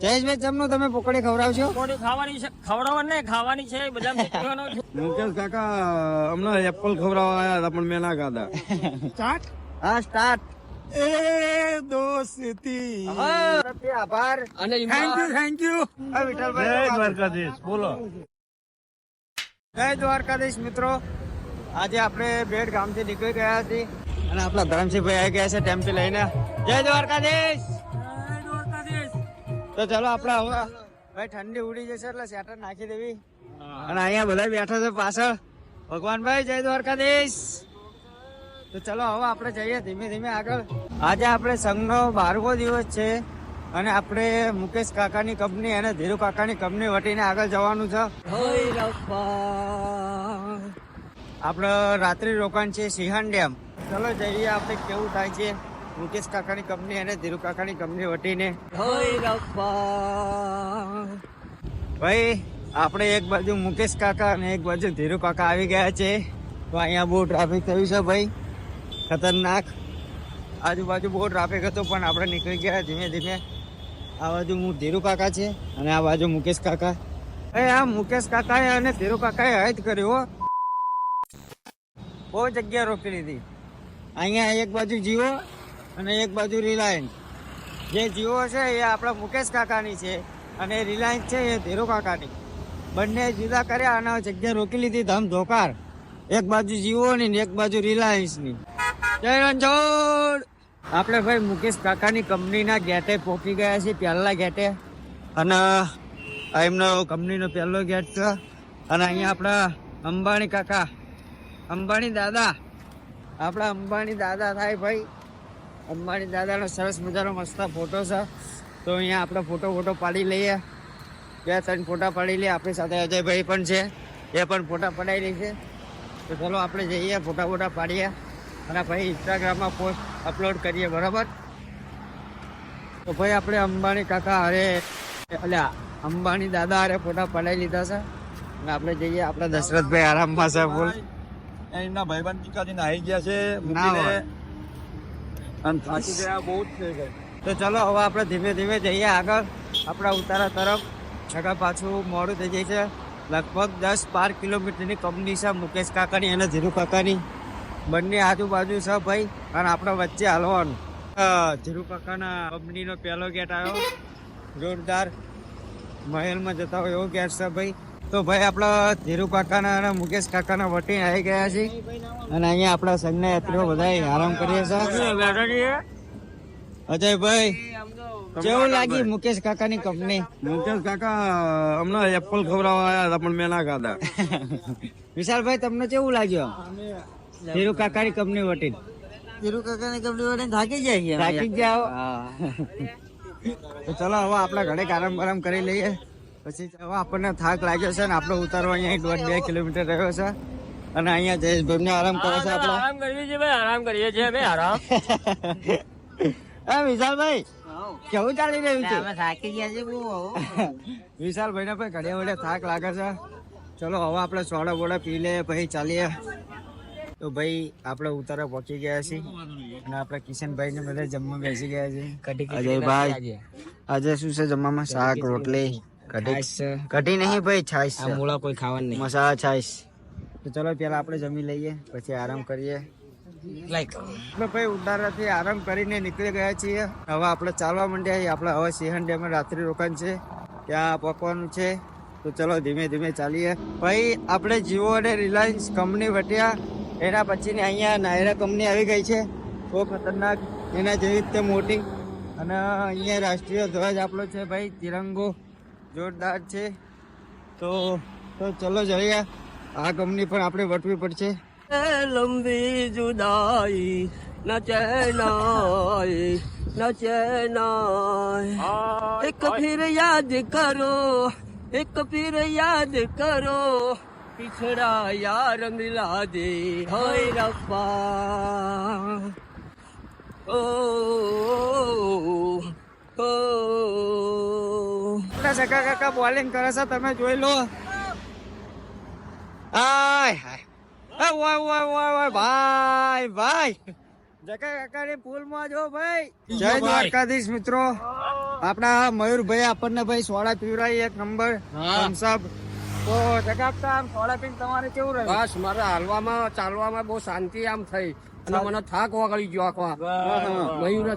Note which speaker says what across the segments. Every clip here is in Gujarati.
Speaker 1: જયેશભાઈ જમનું તમે પકોડી ખવડાવશો?
Speaker 2: પકોડી ખાવાની છે. ખવડાવવાની નહીં ખાવાની છે. બધા મિત્રોનો
Speaker 3: મુકેશ કાકા હમણાં એપલ ખવડાવવા આવ્યા હતા પણ મેં ના ખાધા.
Speaker 1: સ્ટાર્ટ? હા સ્ટાર્ટ.
Speaker 3: એ દોસ્તી.
Speaker 1: આભાર.
Speaker 2: અને
Speaker 3: thank you thank
Speaker 1: you Vitthalbhai
Speaker 3: જય દ્વારકાધીશ બોલો.
Speaker 1: જય દ્વારકાધીશ મિત્રો. આજે આપણે બેડ ગામથી નીકળી ગયા હતી અને આપણા ધરમસિંહભાઈ આવી ગયા છે ટેમ્પી લઈને. જય દ્વારકાધીશ! તો ચાલો આપણે હવે ભાઈ ઠંડી ઉડી જશે એટલે સેટર નાખી દેવી. અને અહીંયા બધા બેઠા છે પાછળ. ભગવાનભાઈ જય દ્વારકાધીશ. તો ચલો હવે આપણે જઈએ ધીમે ધીમે આગળ. આજે આપણે સંઘનો બારમો દિવસ છે અને આપણે મુકેશ કાકાની કંપની અને ધીરુ કાકાની કંપની વટીને આગળ જવાનું છે. આપણે રાત્રિ રોકાણ છે સિંહણ ડેમ. ચલો જઈએ આપણે કેવું થાય છે. મુકેશ કાકાની કંપની અને ધીરુ કાકાની કંપની વટીને. ભાઈ આપણે એક બાજુ મુકેશ કાકા અને એક બાજુ ધીરુ કાકા આવી ગયા છે. તો અહીંયા બહુ ટ્રાફિક થયું છે ભાઈ. ખતરનાક. આજુબાજુ બહુ ટ્રાફિક હતો પણ આપણે નીકળી ગયા ધીમે ધીમે. આ બાજુ હું ધીરુ કાકા છે અને આ બાજુ મુકેશ કાકા. એ આ મુકેશ કાકાએ અને ધીરુ કાકાએ હદ કર્યો હો. બહુ જગ્યા રોકી લીધી. અહીંયા એક બાજુ જીઓ અને એક બાજુ રિલાયન્સ જે જીઓ છે એ આપણા મુકેશ કાકાની છે અને રિલાયન્સ છે એ ધીરુ કાકાની. બંને જુદા કર્યા અને જગ્યા રોકી લીધી ધમ ધોકાર. એક બાજુ જીઓની ને એક બાજુ રિલાયન્સની જય રણછોડ આપણે ભાઈ મુકેશ કાકાની કંપનીના ગેટે પહોંચી ગયા છીએ પહેલા ગેટે. અને એમનો કંપનીનો પહેલો ગેટ છે. અને અહીંયા આપણા અંબાણી કાકા, અંબાણી દાદા. આપણા અંબાણી દાદા થાય ભાઈ. અંબાણી દાદાનો સરસ મજાનો મસ્ત ફોટો છે. તો અહીંયા આપણે ફોટો ફોટો પાડી લઈએ. બે ત્રણ ફોટા પાડી લઈએ. આપણી સાથે અજયભાઈ પણ છે. એ પણ ફોટા પડાવી લે છે. તો ચલો આપણે જઈએ ફોટા ફોટા પાડીએ. અને ભાઈ ઇન્સ્ટાગ્રામમાં પોસ્ટ અપલોડ કરીએ બરાબર? તો ભાઈ આપણે અંબાણી કાકા અરે અલ્યા અંબાણી દાદા અરે ફોટા પડાવી લીધા છે. અને આપણે જઈએ આપણા દશરથભાઈ આરામમાં છે બોલ.
Speaker 3: એમના ભાઈબંધ ટીકાજીને આવી ગયા છે.
Speaker 1: ના.
Speaker 3: અને થાકી ગયા બહુ જ થઈ ગઈ
Speaker 1: તો ચલો, હવે આપણે ધીમે ધીમે જઈએ આગળ. આપણા ઉતારા તરફ. છગા પાછું મોડું થઈ જાય છે. લગભગ દસ બાર કિલોમીટરની કંપની છે મુકેશ કાકાની અને ધીરુ કાકાની. બંને આજુબાજુ છે ભાઈ, અને આપણા વચ્ચે હલવાનું. ધીરુ કાકાના કંપનીનો પહેલો ગેટ આવ્યો. જોરદાર. મહેલમાં જતા હોય એવો ગેટ છે ભાઈ. તો ભાઈ આપણા ધીરુ કાકાના અને મુકેશ કાકાના વટી આવી ગયા છે. અને અહીંયા આપણા સંઘના યાત્રીઓ બધા આરામ કરીએ છીએ? અજયભાઈ કેવું લાગી મુકેશ કાકાની કંપની?
Speaker 3: મુકેશ કાકા હમણાં એપલ ખવડાવવા આવ્યા હતા પણ મેં ના ખાધા.
Speaker 1: વિશાલભાઈ તમને કેવું લાગ્યું ધીરુ કાકાની કંપની વટી.
Speaker 2: ધીરુ કાકાની કંપની વટી થાકી જાય
Speaker 1: થાકી જાઓ તો ચલો હવે આપણે ઘરે આરામ આરામ કરી લઈએ. પછી આપણને થાક લાગ્યો છે ને આપણે ઉતારવા અહીંયા દોઢ બે કિલોમીટર રહ્યો છે. અને અહીંયા જયેશભાઈ ને આરામ કરે છે આપણે.
Speaker 2: આરામ કરીએ છીએ ભાઈ આરામ કરીએ છીએ અમે આરામ.
Speaker 1: એ વિશાલભાઈ કેવું ચાલી રહ્યું છે?
Speaker 2: થાકી ગયા છે બહુ
Speaker 1: વિશાલભાઈ ને પણ ઘડિયા વડે થાક લાગે છે. ચલો હવે આપણે સોડા બોડા પી લઈએ પછી ચાલીએ. તો ભાઈ આપણે ઉતારા પહોંચી ગયા છીએ. અને આપણે કિશનભાઈ ને બધા જમવા બેસી ગયા છે. અજયભાઈ આજે શું છે? જમવામાં શાક રોટલી. કઢી કઢી નહીં ભાઈ છાશ છે.
Speaker 2: મૂળા કોઈ ખાવાનું નહીં.
Speaker 1: મસાલા છાશ. તો ચલો પેલા આપણે જમી લઈએ પછી આરામ કરીએ.
Speaker 2: લાઈક
Speaker 1: આપણે ભાઈ ઉતારાથી આરામ કરીને નીકળી ગયા છીએ. હવે આપણે ચાલવા માંડ્યા. આપણે હવે સિંહણ ડેમમાં રાત્રિ રોકાણ છે. ત્યાં પકવાનું છે. તો ચલો ધીમે ધીમે ચાલીએ. ભાઈ આપણે જીઓ અને રિલાયન્સ કંપની વટ્યા એના પછીની અહીંયા નાયરા કંપની આવી ગઈ છે. બહુ ખતરનાક એના જેવી રીતે મોટી. અને અહીંયા રાષ્ટ્રીય ધ્વજ આપણો છે ભાઈ તિરંગો. જોરદાર છે તો તો ચલો જઈએ આ કંપની પણ આપણે વટવી પડશે
Speaker 2: લંબી જુદાઈ ન ચેનાઈ ન ચેનાઈ એક ફિર યાદ કરો એક ફિર યાદ કરો पिछड़ा यार मिला दे हाय रब्बा ओ ओ
Speaker 1: આપણા સગા કાકા બોલિંગ કરે છે તમે જોઈ લો. આય હાય. ઓય ઓય ઓય ઓય ભાઈ ભાઈ. જકા કાકાની પુલમાં જો ભાઈ. જય દ્વારકાધીશ મિત્રો. આપણા મયુરભાઈ આપણને ભાઈ સોડા પીવરાય એક નંબર થમ્સ અપ. તો જકા આમ સોડા પીને તમારે કેવું રહ્યું?
Speaker 4: બસ મારે હાલવામાં ચાલવામાં બહુ શાંતિ આમ થઈ. અને મને થાક વગાડી ગયો આખવા મયુર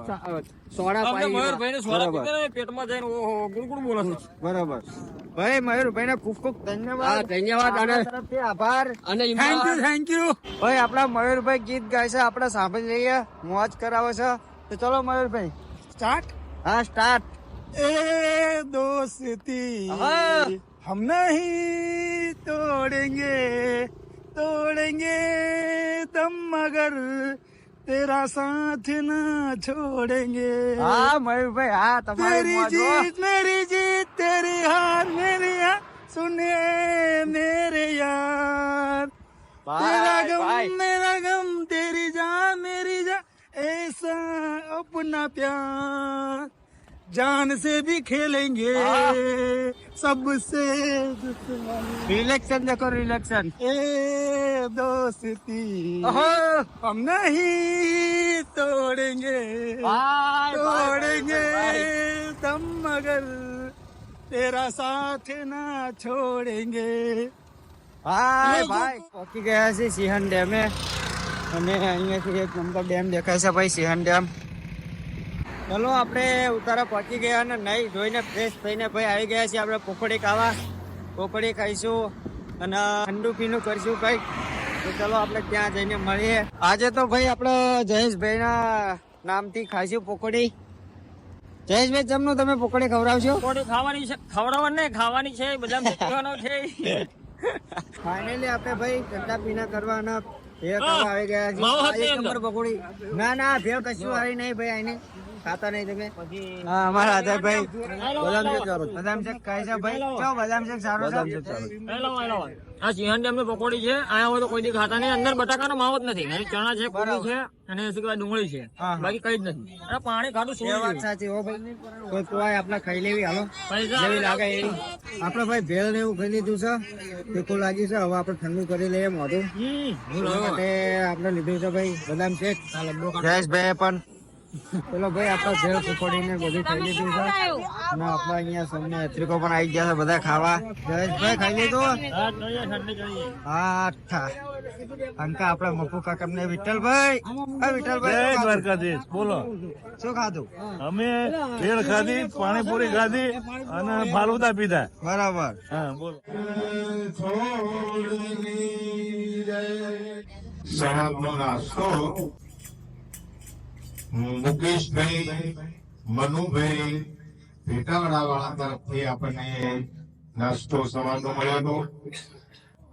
Speaker 4: સોડા પાઈ
Speaker 2: સોડા પેટમાં જઈને ઓહો ગુડગુડ બોલે
Speaker 1: બરાબર. ભાઈ મયુરભાઈ ને ખૂબ ખૂબ ધન્યવાદ.
Speaker 4: ધન્યવાદ અને
Speaker 1: આભાર.
Speaker 4: અને
Speaker 1: થેન્ક યુ થેન્ક યુ ભાઈ આપણા મયુરભાઈ ગીત ગાય છે આપણે સાંભળી લઈએ. મોજ કરાવે છે. તો ચલો મયુરભાઈ સ્ટાર્ટ હા સ્ટાર્ટ
Speaker 3: એ દોસ્તી.
Speaker 1: હા.
Speaker 3: हम नहीं तोड़ेंगे तोड़ेंगे तम मगर तेरा साथ ना छोड़ेंगे।
Speaker 1: मैं भाई हाँ
Speaker 3: तेरी जीत मेरी जीत तेरी हार मेरी हार सुने मेरे यार। तेरा गम मेरा गम तेरी जान मेरी जान ऐसा अपना प्यार। जान से भी खेलेंगे। सबसे
Speaker 1: रिलेक्शन देखो रिलेक्शन
Speaker 3: ए दोस्ती। हम नहीं तोड़ेंगे।
Speaker 1: भाई,
Speaker 3: तोड़ेंगे तम मगर तेरा साथ ना छोड़ेंगे।
Speaker 1: भाई भाई गया सिंहन डैम है हमें यहाँ एक नंबर डैम देखा है भाई सिहन डैम। ચલો આપણે ઉતારા પહોંચી ગયા અને નહીં જોઈને ફ્રેશ થઈને ભાઈ આવી ગયા છીએ આપણે પોખડી ખાવા. પોખડી ખાઈશું અને ઠંડુ પીનું કરીશું કંઈક તો ચલો આપણે ત્યાં જઈને મળીએ. આજે તો ભાઈ આપણે જયેશભાઈના નામથી ખાઈશું પોખડી જયેશભાઈ જમનું તમે પોખડી ખવડાવશો?
Speaker 2: પોખડી ખાવાની છે ખવડાવવાની નહીં ખાવાની છે બધા પીવાનો છે.
Speaker 1: ફાઇનલી આપણે ભાઈ ઠંડા પીના કરવાના ભેળ ખાવા આવી ગયા
Speaker 2: છે
Speaker 1: એક નંબર પકોડી. ના ના ભેળ કશું આવી નહીં ભાઈ આઈને ખાતા નહીં તમે? હા અમારા આધારભાઈ બદામ શેક સારો બદામ શેક ખાય છે ભાઈ. ચો બદામ શેક સારો બદામ
Speaker 2: હેલો, સારો આ સિંહણ ડેમની પકોડી છે. અહીંયા હોય તો કોઈ દી ખાતા નહીં. અંદર બટાકાનો માવો જ નથી. ચણા છે કોબી છે અને શું કહેવાય ડુંગળી છે. બાકી કઈ જ નથી. અરે પાણી ખાધું શું
Speaker 1: વાત સાચી હો ભાઈ. કોઈ કોઈ આપણે ખાઈ લેવી હાલો. જેવી લાગે એવી. આપણે ભાઈ ભેળ ને એવું ખાઈ લીધું છે. તીખું લાગ્યું છે. હવે આપણે ઠંડુ કરી લઈએ મોઢું. માટે આપણે લીધું છે ભાઈ. બદામ શેક. જયેશભાઈ પણ પેલો ભાઈ આપણા ઘેર સુખોડીને બધું ખાઈ લીધું છે. અને આપણા અહીંયા સૌને યાત્રિકો પણ આવી ગયા છે બધા ખાવા. જયેશભાઈ ખાઈ લીધું?
Speaker 2: હા,
Speaker 1: અંકા આપણા મફુ કાકા ને વિઠ્ઠલભાઈ. વિઠ્ઠલભાઈ
Speaker 3: દ્વારકાધીશ બોલો.
Speaker 1: શું ખાધું?
Speaker 3: અમે ભેળ ખાધી પાણીપુરી ખાધી અને ફાલુદા પીધા.
Speaker 1: બરાબર.
Speaker 3: હા બોલો.
Speaker 5: સાહેબનો નાસ્તો મુકેશભાઈ મનુભાઈ ભેટાવાડા વાળા તરફથી આપણને નાસ્તો સવારનો મળ્યો હતો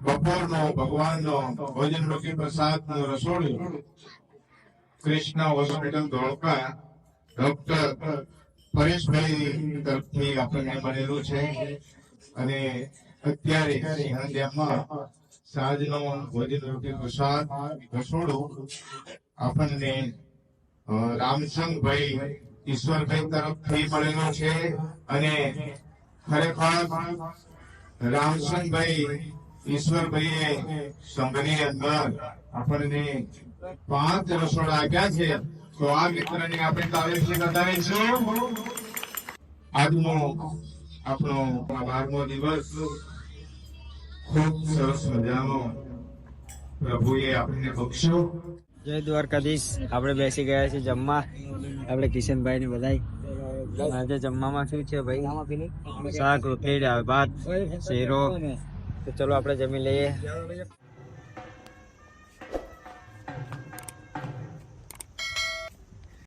Speaker 5: બપોરનો ભગવાનનો ભોજન રોકી પ્રસાદ રસોડું, કૃષ્ણ હોસ્પિટલ ધોળકા, ડોક્ટર પરેશભાઈ તરફથી આપણને મળેલું છે. અને અત્યારે સંધ્યામાં સાંજનો ભોજન રોકી પ્રસાદ, રસોડું આપણને રામસંગભાઈ ઈશ્વરભાઈ તરફથી મળેલો છે અને ખરેખર રામસંગભાઈ ઈશ્વરભાઈએ સંઘની અંદર આપણને પાંચ રસોડા આપ્યા છે. તો આ મિત્રને આપણે તારીફથી બતાવીશું. આજનો આપણો બારમો દિવસ ખૂબ સરસ મજાનો પ્રભુએ આપણને બખ્યો
Speaker 1: જય દ્વારકાધીશ. આપણે બેસી ગયા છીએ જમવા. આપણે કિશનભાઈ ને બધાય. આજે જમવામાં શું છે ભાઈ? શાક રોટલી, દાળ ભાત, શેરો. તો ચલો આપણે જમી લઈએ.